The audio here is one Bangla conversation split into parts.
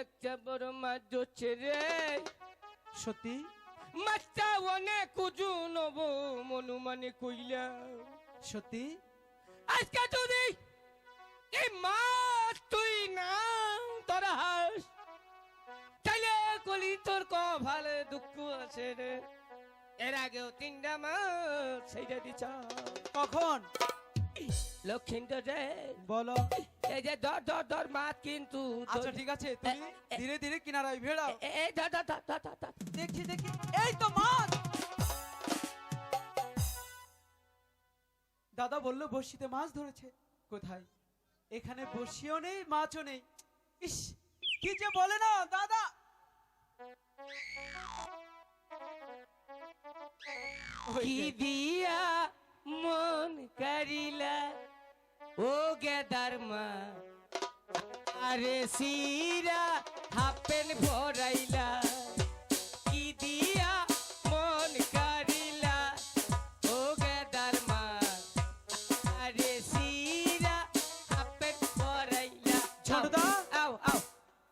একটা বড় মাছ ধরছে রে সত্যি? মাছটা অনেক উজু নব মনু মানে কইলা সত্যি? আজকে যদি এই মাছ তুই না তোরা হাস তাইলে কলি তোর ক ভালো দুঃখ আছে রে এর আগেও তিনটা মাছ সেইটা দিছ কখন? রে বলো। এই যে ধর ধর ধর মাছ কিন্তু আচ্ছা ঠিক আছে তুমি ধীরে ধীরে কিনারায় ভেড়াও। এই ধর ধর ধর ধর ধর, দেখি দেখি। এই তো মাছ দাদা বলল বড়শিতে মাছ ধরেছে। কোথায়? এখানে বড়শিও নেই মাছও নেই। ইস কি যে বলে না দাদা? কি দিয়া মন করিলা? ও গেদার মা আরে সিরা হাপেন ভরাইলা কি দিয়া মন করিলা ও গেদার মা আরে সিরা হাপেন ভরাইলা ছোটদা? আও আও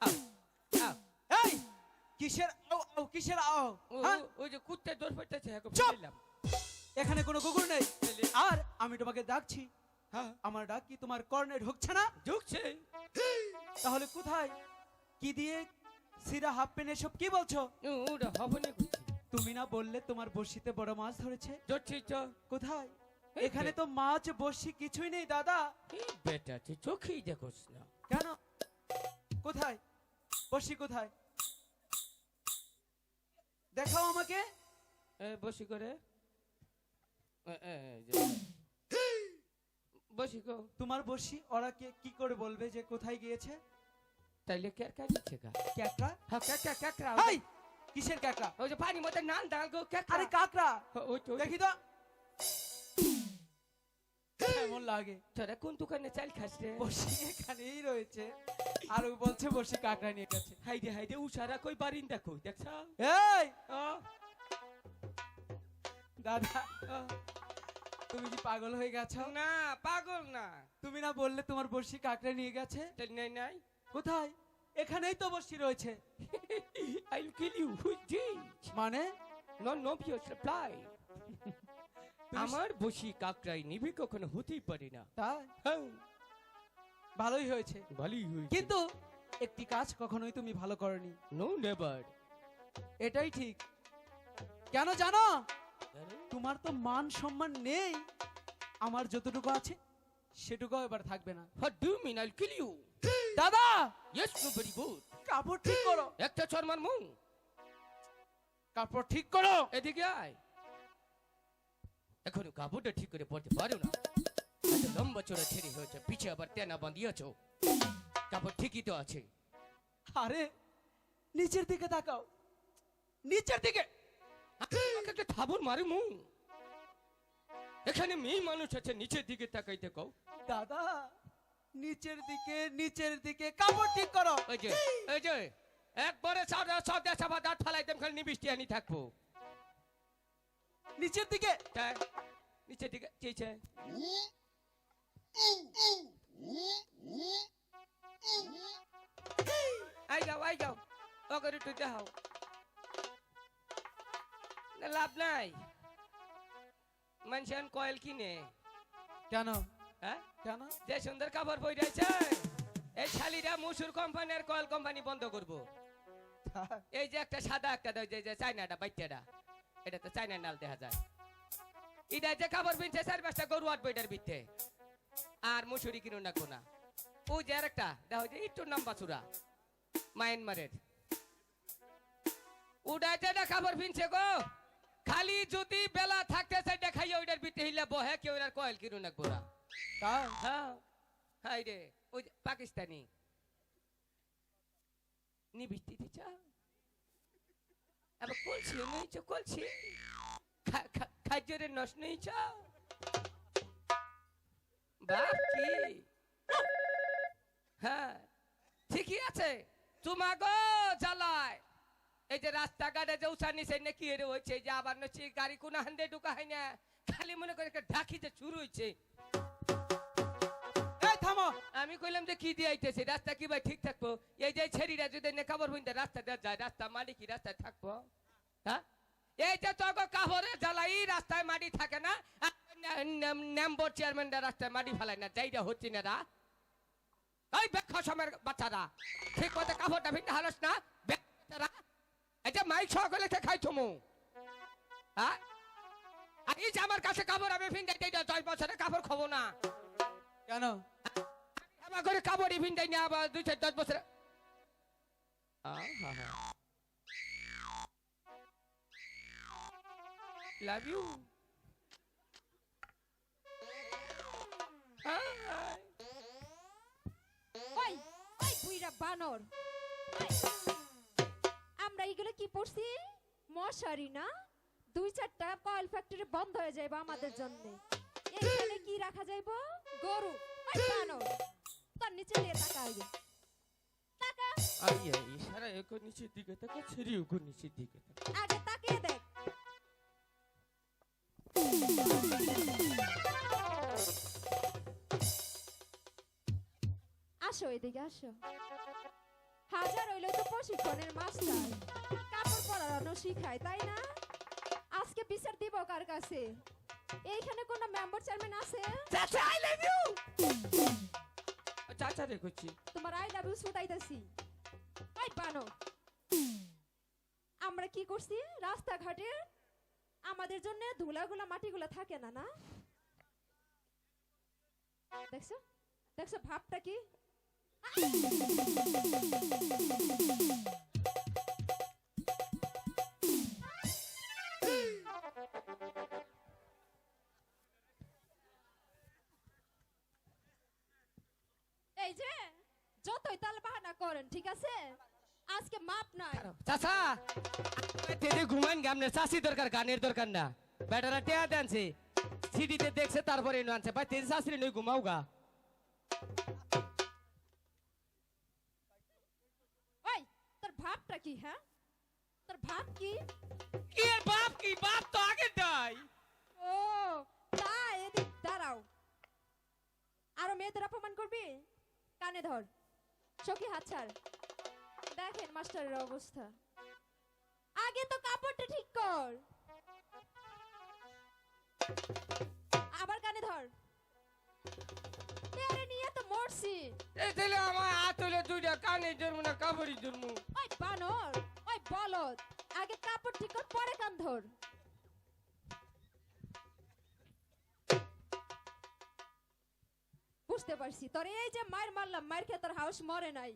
আও আও এই কিসের আও আও কিসের আও? ওই যে কুত্তে দৌড় হ্যাঁ চুপ! এখানে কোনো কুকুর নেই। আর আমি তোমাকে ডাকছি। আমার ডাক কি তোমার কর্ণে ঢুকছে না? ঢুকছে। তাহলে কোথায়? কি দিয়ে সিরা হাফ পেন এসব কি বলছো? ওটা হবে না তুমি না বললে তোমার বড়শিতে বড় মাছ ধরেছে? ধরছি তো। কোথায়? এখানে তো মাছ বড়শি কিছুই নেই দাদা। বেটা তুই চোখেই দেখোস না। কেন? কোথায়? বড়শি কোথায়? দেখাও আমাকে। বসি করে। বসি গো। তোমার বড়শি ওরা কে কি করে বলবে যে কোথায় গিয়েছে? তাইলে কেরকা দিচ্ছে গা। ক্যাকড়া? হ্যাঁ কেকরা কেকরা এই কিসের ক্যাকড়া? ওই যে পানি মধ্যে নান ডাল গো কেকরা আরে কাকড়া। ওই তো দেখি তো। কেমন লাগে? তোরা কোন দোকানে চাল খাস রে? বসি এখানেই রয়েছে। আর ও বলছে বসি কাকড়া নিয়ে গেছে। হাইরে হাইরে উষারা কই বারিন্দা কই? দেখছ? এই দাদা তুমি কি পাগল হয়ে গেছো? না পাগল না। তুমি না বললে তোমার বর্ষি কাকড়া নিয়ে গেছে? নাই নাই। কোথায়? এখানেই তো বর্ষি রয়েছে। আই উইল কিল ইউ মানে? নন নো পিওর সাপ্লাই আমার বসি কাকরাই নিবি কখনো? হতেই পারে না। তাই? হ্যাঁ। ভালোই হয়েছে। ভালোই হয়েছে। কিন্তু একটি কাজ কখনোই তুমি ভালো করনি। নো নেভার এটাই ঠিক। কেন জানো? তোমার তো মান সম্মান নেই। আমার যতটুকু আছে সেটুকু এবার থাকবে না। What do mean I kill you দাদা! ইয়েস নো ভেরি গুড কাপড় ঠিক করো। একটা চর মার মুং কাপড় ঠিক করো। এদিকে আয়। এখনও কাপড়টা ঠিক করে পড়তে পারো না। লম্বা চোরা ছেড়ে হয়েছে পিছে আবার তেনা বাঁধিয়েছ। কাপড় ঠিকই তো আছে। আরে নিচের দিকে তাকাও। নিচের দিকে! একটা থাবর মারে মুং এখানে মেয়ে মানুষ আছে নিচের দিকে তাকাইতে কও। দাদা নিচের দিকে নিচের দিকে কাপড় ঠিক করো। ওই যে ওই যে একবারে সাদা সাদা সাদা দাঁত ফালাই দেম খালি নিবিষ্টি আনি থাকব। নিচের দিকে? তাই নিচের দিকে চেয়েছে আই যাও আই যাও। ও করে তুই দেখাও। লাভ নাই। মানুষের কয়েল কিনে। কেন? হ্যাঁ? কেন? যে সুন্দর কাপড় বই রয়েছে এই শালিরা মুসুর কোম্পানির কয়েল কোম্পানি বন্ধ করব। এই যে একটা সাদা একটা দেয় যে যে চাইনাটা বাইটাটা এটা তো চাইনার নাল দেখা যায়। এটা যে খাবার বিনছে চার পাঁচটা গরু আট বইটার বিতে আর মুসুরি কিনুন না কোনা। ও যে আর একটা দেখো যে একটু নাম বাছুরা মায়ানমারের। উড়াই যে খাবার বিনছে গো খালি যদি বেলা থাকতে সেটা খাইয়া ওইটার বিতে হিলা বহে কেউ আর কয়েল কিনুন না কোনা তাই হ্যাঁ। হাই রে ওই পাকিস্তানি। নি বৃষ্টি দিচ্ছ আবার কলছি নইছ কলছি? খাদ্যের নস নইছ বাপ কি? হ্যাঁ ঠিকই আছে। তোমাগো জ্বালায়। এই যে রাস্তাঘাটে যে উষা নিছে না কি হয়েছে? যে আবার নছি গাড়ি কোন হান্দে ঢুকা হয় না খালি মনে করে ঢাকি যে শুরু হয়েছে থামো। আমি কইলাম যে কি দিয়ে আইতেছে? রাস্তা কি ভাই ঠিক থাকব? এই যে ছেড়িরা যদি নে কাপড় বুনতে রাস্তা দিয়ে যায় রাস্তা মাটি কি রাস্তায় থাকব? হ্যাঁ? এই যে তো কাপড়ে জ্বালাই রাস্তায় মাটি থাকে না। নেম্বর চেয়ারম্যানরা রাস্তায় মাটি ফেলায় না যাইটা হচ্ছে না রা। এই বেক্ষা সময়ের বাচ্চারা ঠিক মতো কাপড়টা ভিনতে হারস না বেচারা যে মাইক সকলে খাই তুমি হ্যাঁ আর এই যে আমার কাছে কাপড় আমি ভিন যাইতে দশ বছরে কাপড় খাব না। কেন? আমার ঘরে কাপড় ভিন যাই না আবার দুই চার দশ বছরে লাভ ইউ ওই ওই বুইরা বানর। ওই, আমরা এগুলো কি পড়ছি? মশারি না? দুই চারটা কয়েল ফ্যাক্টরি বন্ধ হয়ে যাইব আমাদের জন্য। এখানে কি রাখা যাইব? গরু। তার নিচে দিয়ে টাকা হইবে টাকা আইয়া ইশারা একো নিচের দিকে তাকে ছেড়ে ওকে নিচের দিকে তাকা। আগে তাকিয়ে দেখ। আসো এদিকে আসো। হইলে তো প্রশিক্ষণের মাস্টার। কাপড় পরানো শিখায় তাই না? আজকে বিচার দিব কার কাছে? এইখানে কোনো মেম্বার চেয়ারম্যান আছে? চাচা আই লাভ ইউ চাচা রে কইছি তোমার আই লাভ ইউ শুধাইতেছি ওই বানো আমরা কি করছি? রাস্তাঘাটে আমাদের জন্য ধুলাগুলা মাটিগুলা থাকে না না? দেখছ? দেখছ ভাবটা কি? এই যে, যতই তাল বাহানা করেন, ঠিক আছে? আজকে মাপ নাই। চাচা! তেরে ঘুমান গামনে চাষি দরকার, গানের দরকার না। বেটারা টেয়া দেনছে। সিডিতে দেখছে, তারপরে আনছে। ভাই তেরে শাশুড়ি নই ঘুমাও গা। কি হ্যাঁ তোর ভাব কি কি এর বাপ কি বাপ তো আগে দাই ও তাই এদিক দাঁড়াও আরও মেয়েদের অপমান করবি কানে ধর সখী হাত ছাড় দেখেন মাস্টারের অবস্থা আগে তো কাপড়টা ঠিক কর তো মরছি এই আমার হাত দুইটা কানে জন্ম না কাপড়ি জন্ম ওই বানর ওই বলদ আগে কাপড় ঠিক কর পরে কান ধর। বুঝতে পারছি তোর এই যে মার মারলাম মার খেয়ে তোর হাউস মরে নাই।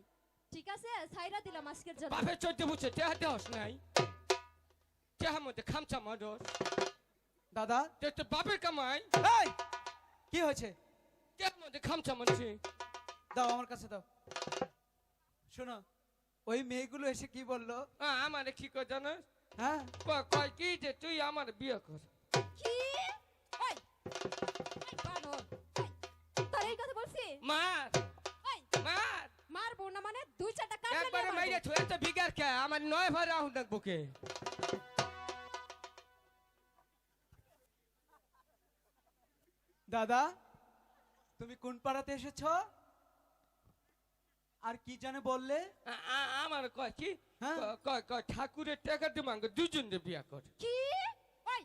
ঠিক আছে? ছাইরা দিলাম আজকের জন্য। বাপে চলতে বুঝছে টেহা দেহস নাই। টেহা মধ্যে খামচা মাদস দাদা? তে তোর বাপের কামাই। এই! কি হয়েছে? টেহার মধ্যে খামচা মানছে দাও আমার কাছে দাও। শোনো ওই মেয়েগুলো এসে কি বলল? আমারে কি কর জানাস? হ্যাঁ? কয় কি যে তুই আমার বিয়ে কর। মার মার। মারবো না মানে দুই চারটা কান একবারে মাইরে ছুঁয়ে তো বিগার কে আমার নয় ভার রাহুল ডাক বুকে দাদা তুমি কোন পাড়াতে এসেছ? আর কি জানে বললে? আমার কয় কি? হ্যাঁ। কয় কয় ঠাকুরের টাকা দিয়ে মাঙ্গ দুজন বিয়া কর। কি? ওই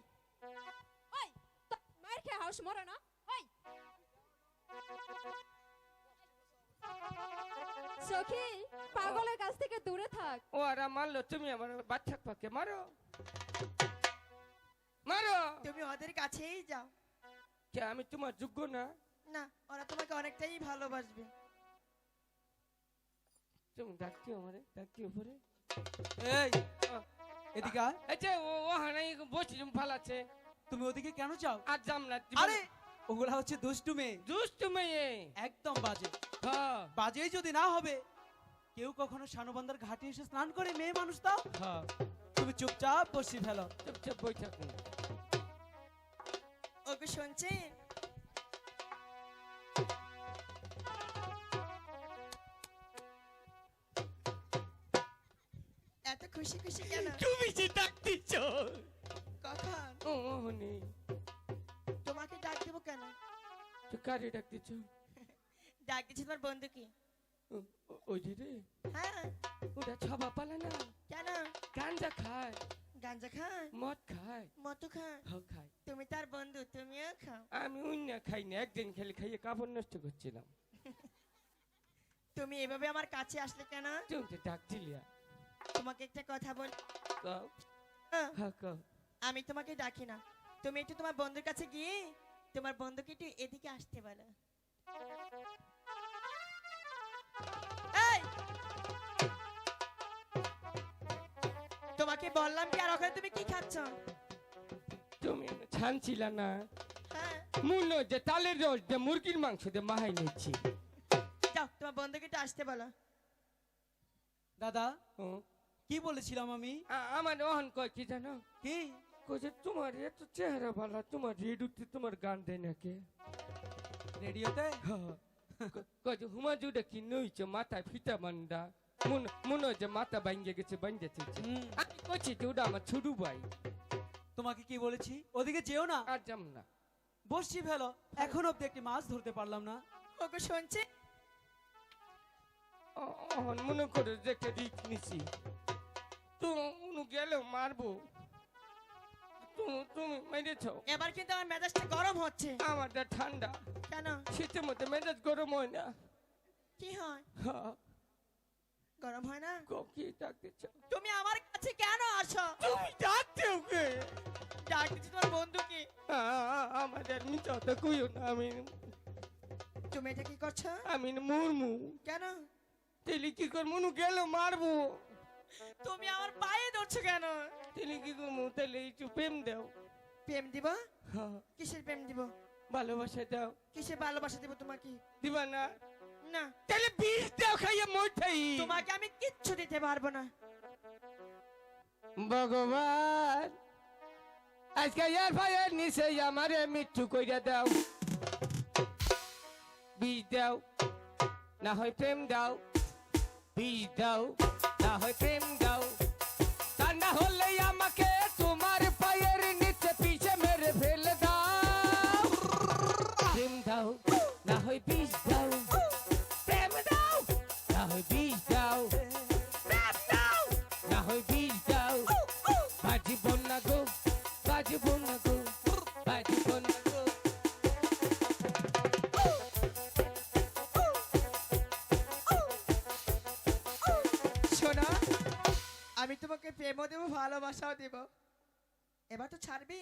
ওই মার খেয়ে হাউস মরে না? ওই। সখী পাগলের কাছ থেকে দূরে থাক। ও আর মারলো তুমি আমার বাচ্চা পাকে মারো। মারো। তুমি ওদের কাছেই যাও। কে আমি তোমার যোগ্য না? না ওরা তোমাকে অনেকটাই ভালোবাসবে। তুমি ডাকতি আমারে ডাকতি উপরে এই এদিকে আয়। ও ও হানাই বসে ফালাচ্ছে। তুমি ওদিকে কেন চাও আর যাম না আরে ওগুলা হচ্ছে দুষ্টু মেয়ে। দুষ্ট মেয়ে। একদম বাজে। হ্যাঁ বাজেই যদি না হবে কেউ কখনো শানুবান্দার ঘাটে এসে স্নান করে মেয়ে মানুষ হ্যাঁ তুমি চুপচাপ বসি ফেলো। চুপচাপ বই থাকুন ওকে শুনছেন খুশি খুশি কেন? তুমি যে ডাকতিছ কখন ও হনি তোমাকে ডাক দেবো কেন? তো কারে ডাকতিছ ডাক দিচ্ছে তোমার বন্ধু কি? ওই যে রে। হ্যাঁ। ছবা পালে না? কেন? গাঞ্জা খায়। গাঞ্জা মদ খায়। মতো হ খায়। তুমি তার বন্ধু তুমিও খাও। আমি অন্য খাই না একদিন খেলে খাইয়ে কাপড় নষ্ট করছিলাম। তুমি এভাবে আমার কাছে আসলে কেন? তুমি তো ডাক দিলিয়া তোমাকে একটা কথা বল। হ্যাঁ কও। আমি তোমাকে ডাকি না। তুমি একটু তোমার বন্ধুর কাছে গিয়ে তোমার বন্ধুকে একটু এদিকে আসতে বলো। তোমাকে বললাম কি আর ওখানে তুমি কি খাচ্ছ? তুমি ছানছিলা না। হ্যাঁ। মুনো যে তালের রস যে মুরগির মাংস দিয়ে মাহাই নিচ্ছি। যাও তোমার বন্ধুকে একটু আসতে বলো। দাদা কি বলেছিলাম আমি? আমার ওহন কয় কি জানো? কি? কই তোমার এত চেহারা ভালো তোমার রেডুতে তোমার গান দেয় নাকি? রেডিওতে? কই যে হুমাজুটা কি নইছে মাথায় ফিতা মান্ডা মুন মুনো যে মাথা ভাঙ্গে গেছে ভাঙ্গে চলছে আমি কইছি যে ওটা আমার ছোট ভাই। তোমাকে কি বলেছি? ওদিকে যেও না। আর যাম না। বসছি ফেলো এখন অব্দি একটি মাছ ধরতে পারলাম না। ওকে শুনছি। অহন মনে করে যে একটা রিক নিছি। তুমি গেলেও মারবো। তুমি তুমি মেরেছ। এবার কিন্তু আমার মেজাজটা গরম হচ্ছে। আমারটা ঠান্ডা। কেন? শীতের মধ্যে মেজাজ গরম হয় না। কি হয়? গরম হয় না? কি ডাকতে চাও? তুমি আমার কাছে কেন আসো? তুমি ডাকতে ওকে? ডাক তোমার বন্ধুকে আমাদের মিথ্যা তো কইও না আমি তুমি এটা কি করছ? আমি মুরমু। কেন? তেলি কি কর মনু গেল মারবো। তুমি আমার পায়ে ধরছো কেন? তেলি কি করব? তাহলে একটু প্রেম দাও। প্রেম দিব? হ্যাঁ, কিসের প্রেম দিব? ভালোবাসা দাও। কিসের ভালোবাসা দিব তোমাকে? দিবা না? না। তাহলে বিষ দাও খাইয়া মোটাই তোমাকে আমি কিচ্ছু দিতে পারব না। ভগবান আজকে ইয়ার ভাইয়ের নিচে আমারে মৃত্যু কইরা দাও। বিষ দাও না হয় প্রেম দাও। বিষ দাও। না হয় প্রেম দাও আমাকে তোমার পায়ের পিছে মেরে দাও। প্রেম দাও হয় দাও। প্রেম দাও হয় দাও। হয় দাও। গো, বাজিব না গো। প্রেমও দেবো, ভালোবাসাও দিব। এবার তো ছাড়বি?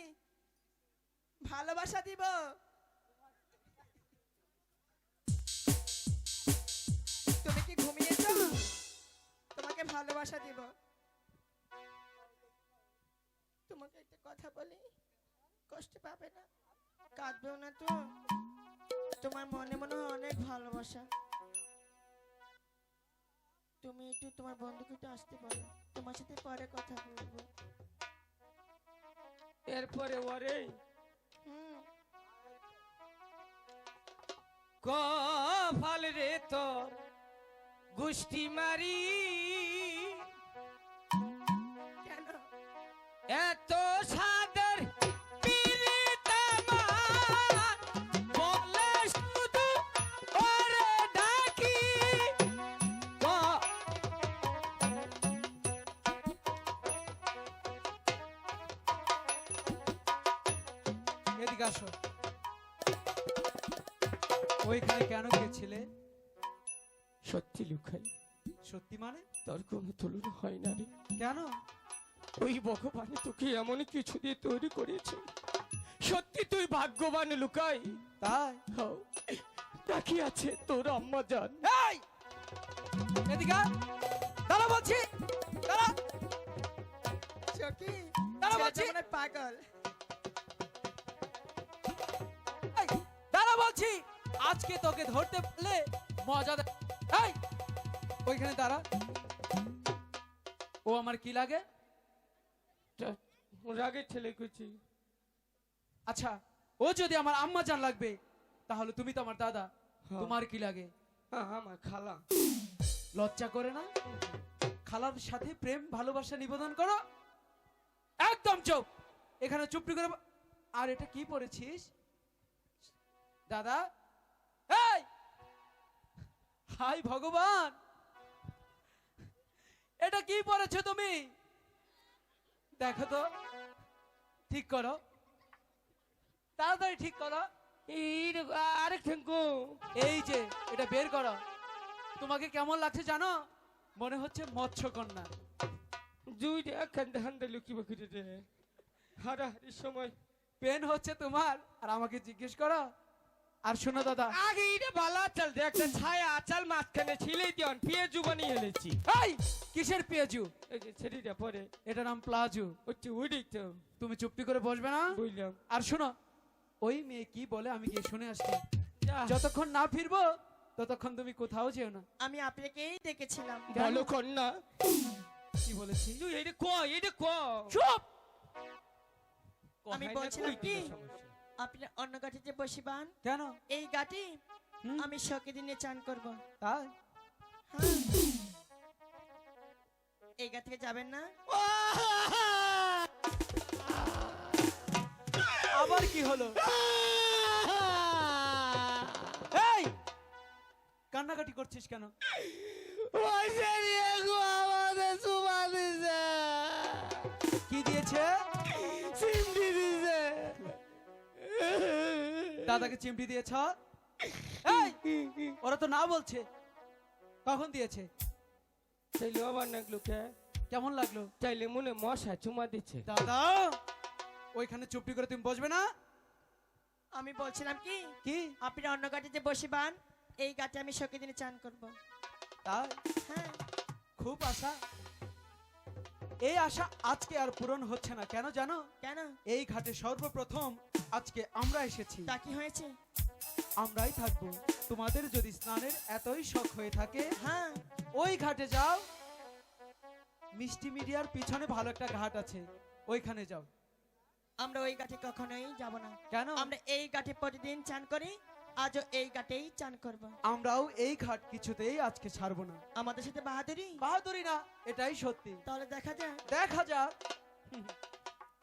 ভালোবাসা দিব। তুমি কি ঘুমিয়েছ? তোমাকে ভালোবাসা দিব। তোমাকে একটা কথা বলি, কষ্ট পাবে না, কাঁদবেও না তো। তোমার মনে মনে অনেক ভালোবাসা। তুমি একটু তোমার বন্ধুকে একটু আসতে পারো। তোমার সাথে পরে কথা বলব। এরপরে ওরে কফাল রে তোর গুষ্টি মারি। আসো। ওইখানে কেন গেছিলে সত্যি লুকাই সত্যি মানে? তোর কোনো তুলনা হয় না রে। কেন? ওই ভগবান তোকে এমন কিছু দিয়ে তৈরি করেছে। সত্যি তুই ভাগ্যবান লুকাই। তাই? হও বাকি আছে তোর আম্মা জান। এই! এদিকে। দাঁড়া বলছি। দাঁড়া। চকি দাঁড়া বলছি। পাগল। বলছি আজকে তোকে ধরতে পারলে মজা এই ওইখানে দাঁড়া। ও আমার কি লাগে? রাগের ছেলে কুচি আচ্ছা ও যদি আমার আম্মা জান লাগবে তাহলে তুমি তো আমার দাদা। হ্যাঁ। তোমার কি লাগে? আমার খালা। লজ্জা করে না? খালার সাথে প্রেম ভালোবাসা নিবেদন করো। একদম চুপ! এখানে চুপটি করে আর এটা কি পড়েছিস? দাদা এই! হাই ভগবান! এটা কি পরেছো তুমি? দেখো তো ঠিক করো। তাড়াতাড়ি ঠিক করো। এই আরেক ঠেঙ্কু। এই যে এটা বের করো। তোমাকে কেমন লাগছে জানো? মনে হচ্ছে মৎস্যকন্যা। দুইটা সময়। পেন হচ্ছে তোমার আর আমাকে জিজ্ঞেস করো। আর শোনো দাদা। আগে এটা ভালো আচাল দে একটা ছায়া আচাল মাঝখানে ছিলেই দিয়ন পিয়ে জুবানি হেলেছি এই কিসের পেঁয়াজু? এই যে ছেড়িটা পরে। এটা নাম প্লাজু। হচ্ছে উড়ি তো তুমি চুপটি করে বসবে না? বুঝলাম। আর শোনো ওই মেয়ে কি বলে আমি গিয়ে শুনে আসছি। যতক্ষণ না ফিরবো ততক্ষণ তুমি কোথাও যেও না। আমি আপনাকেই দেখেছিলাম। ভালো কন্যা। কি বলেছি? তুই এটা ক এটা ক চুপ! আমি না বলছিলাম কি? আপনি অন্য গাঠিতে বসিবান? কেন? এই গাটি? আমি শখে দিনে চান করব। তাই। এই গা থেকে যাবেন না? আবার কি হলো? এই! কান্নাকাটি করছিস কেন? পয়সা দাদাকে চিমটি দিয়েছ? ওরা তো না বলছে। কখন দিয়েছে? চাইলে আবার নাকলো কে? কেমন লাগল? চাইলে মনে মশা চুমা দিচ্ছে। দাদা ওইখানে চুপটি করে তুমি বসবে না? আমি বলছিলাম কি? কি? আপনি অন্য গাটিতে বসিবান এই গাটি আমি শখে দিনে চান করব। তাই? হ্যাঁ। খুব আশা। এই আশা আজকে আর পূরণ হচ্ছে না। কেন জানো? কেন? এই ঘাটে সর্বপ্রথম আজকে আমরা এসেছি। তা কি হয়েছে? আমরাই থাকব। তোমাদের যদি স্নানের এতই শখ হয়ে থাকে হ্যাঁ। ওই ঘাটে যাও। মিষ্টি মিডিয়ার পিছনে ভালো একটা ঘাট আছে। ওইখানে যাও। আমরা ওই ঘাটে কখনোই যাব না। কেন? আমরা এই ঘাটে প্রতিদিন চান করি আজও এই ঘাটেই চান করব। আমরাও এই ঘাট কিছুতেই আজকে ছাড়বো না। আমাদের সাথে বাহাদুরি? বাহাদুরি না এটাই সত্যি। তাহলে দেখা যায় দেখা যাক।